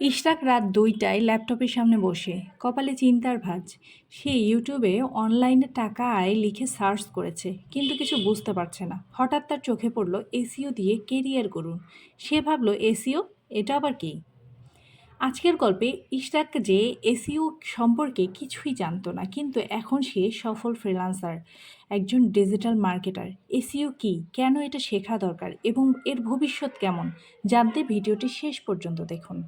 ইশরাক রাত দুইটায় ল্যাপটপের সামনে বসে, কপালে চিন্তার ভাঁজ। সে ইউটিউবে অনলাইনে টাকা আয় লিখে সার্চ করেছে, কিন্তু কিছু বুঝতে পারছে না। হঠাৎ তার চোখে পড়ল এসিও দিয়ে কেরিয়ার করুন সে ভাবলো এসিও এটা আবার কি? আজকের গল্পে ইশরাক যে এসিও সম্পর্কে কিছুই জানতো না, কিন্তু এখন সে সফল ফ্রিলান্সার একজন ডিজিটাল মার্কেটার এসিও কি? কেন এটা শেখা দরকার? এবং এর ভবিষ্যৎ কেমন? জানতে ভিডিওটি শেষ পর্যন্ত দেখুন।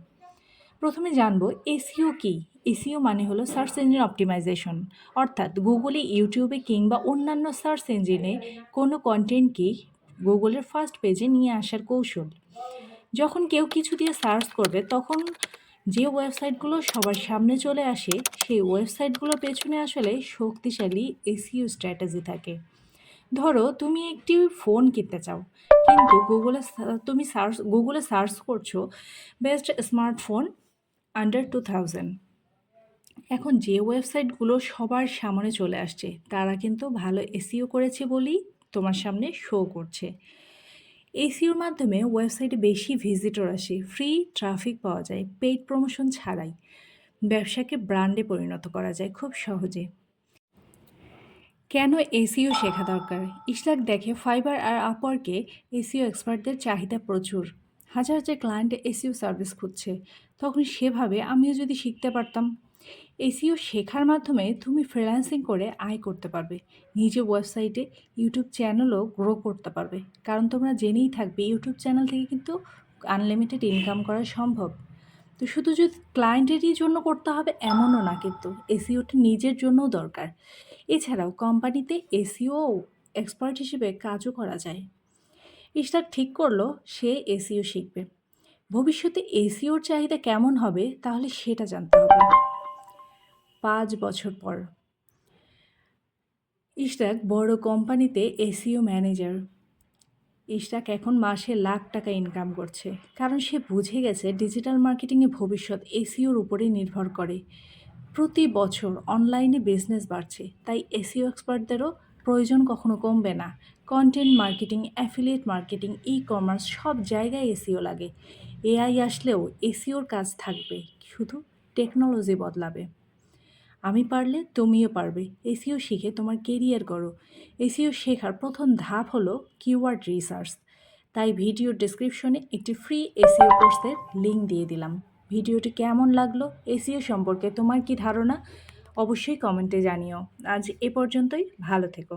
প্রথমে জানব এসিও কি? এসিও মানে হলো সার্চ ইঞ্জিন অপটিমাইজেশন। অর্থাৎ গুগলে, ইউটিউবে কিংবা অন্যান্য সার্চ ইঞ্জিনে কোনো কন্টেন্টকে গুগলের ফার্স্ট পেজে নিয়ে আসার কৌশল। যখন কেউ কিছু দিয়ে সার্চ করবে, তখন যে ওয়েবসাইটগুলো সবার সামনে চলে আসে, সেই ওয়েবসাইটগুলোর পেছনে আসলে শক্তিশালী এসিও স্ট্র্যাটেজি থাকে। ধরো, তুমি একটি ফোন কিনতে চাও, কিন্তু গুগলে, তুমি সার্চ, গুগলে সার্চ করছ best smartphone under two thousand এখন যে ওয়েবসাইটগুলো সবার সামনে চলে আসছে, তারা কিন্তু ভালো এসিও করেছে বলেই তোমার সামনে শো করছে। এসিওর মাধ্যমে ওয়েবসাইটে বেশি ভিজিটর আসে ফ্রি ট্রাফিক পাওয়া যায় পেইড প্রমোশন ছাড়াই। ব্যবসাকে ব্র্যান্ডে পরিণত করা যায় খুব সহজে। কেন এসিও শেখা দরকার? ইশরাক দেখে ফাইবার আর আপওয়ার্কে এসিও এক্সপার্টদের চাহিদা প্রচুর। হাজার হাজার ক্লায়েন্ট এসিও সার্ভিস খুঁজছে, তখন সেভাবে আমিও যদি শিখতে পারতাম। এসিও শেখার মাধ্যমে তুমি ফ্রিল্যান্সিং করে আয় করতে পারবে। নিজে ওয়েবসাইটে ইউটিউব চ্যানেলও গ্রো করতে পারবে। কারণ তোমরা জেনেই থাকবে ইউটিউব চ্যানেল থেকে কিন্তু আনলিমিটেড ইনকাম করা সম্ভব। তো শুধু যদি ক্লায়েন্টেরই জন্য করতে হবে এমনও না কিন্তু এসিওটা নিজের জন্যও দরকার। এছাড়াও কোম্পানিতে এসিও এক্সপার্ট হিসেবে কাজও করা যায়। ইশরাক ঠিক করল, সে এসিও শিখবে। ভবিষ্যতে এসিওর চাহিদা কেমন হবে, তাহলে সেটা জানতে হবে। পাঁচ বছর পর। ইশরাক বড় কোম্পানিতে এসিও ম্যানেজার ইশরাক এখন মাসে লাখ টাকা ইনকাম করছে, কারণ সে বুঝে গেছে ডিজিটাল মার্কেটিংয়ে ভবিষ্যৎ এসিওর উপরে নির্ভর করে। প্রতি বছর অনলাইনে বিজনেস বাড়ছে, তাই এসিও এক্সপার্টদেরও প্রয়োজন কখনো কমবে না। Content marketing, affiliate marketing e commerce সব জায়গায় এসিও লাগে। এআই আসলেও এসিওর কাজ থাকবে, শুধু টেকনোলজি বদলাবে। আমি পারলে তুমিও পারবে। এসিও শিখে তোমার কেরিয়ার করো এসিও শেখার প্রথম ধাপ হলো কিওয়ার্ড রিসার্চ। তাই ভিডিওর ডেসক্রিপশনে একটি ফ্রি এসিও কোর্সের লিঙ্ক দিয়ে দিলাম। ভিডিওটি কেমন লাগল? এসিও সম্পর্কে তোমার কি ধারণা? অবশ্যই কমেন্টে জানিও। আজ এ পর্যন্তই ভালো থেকো।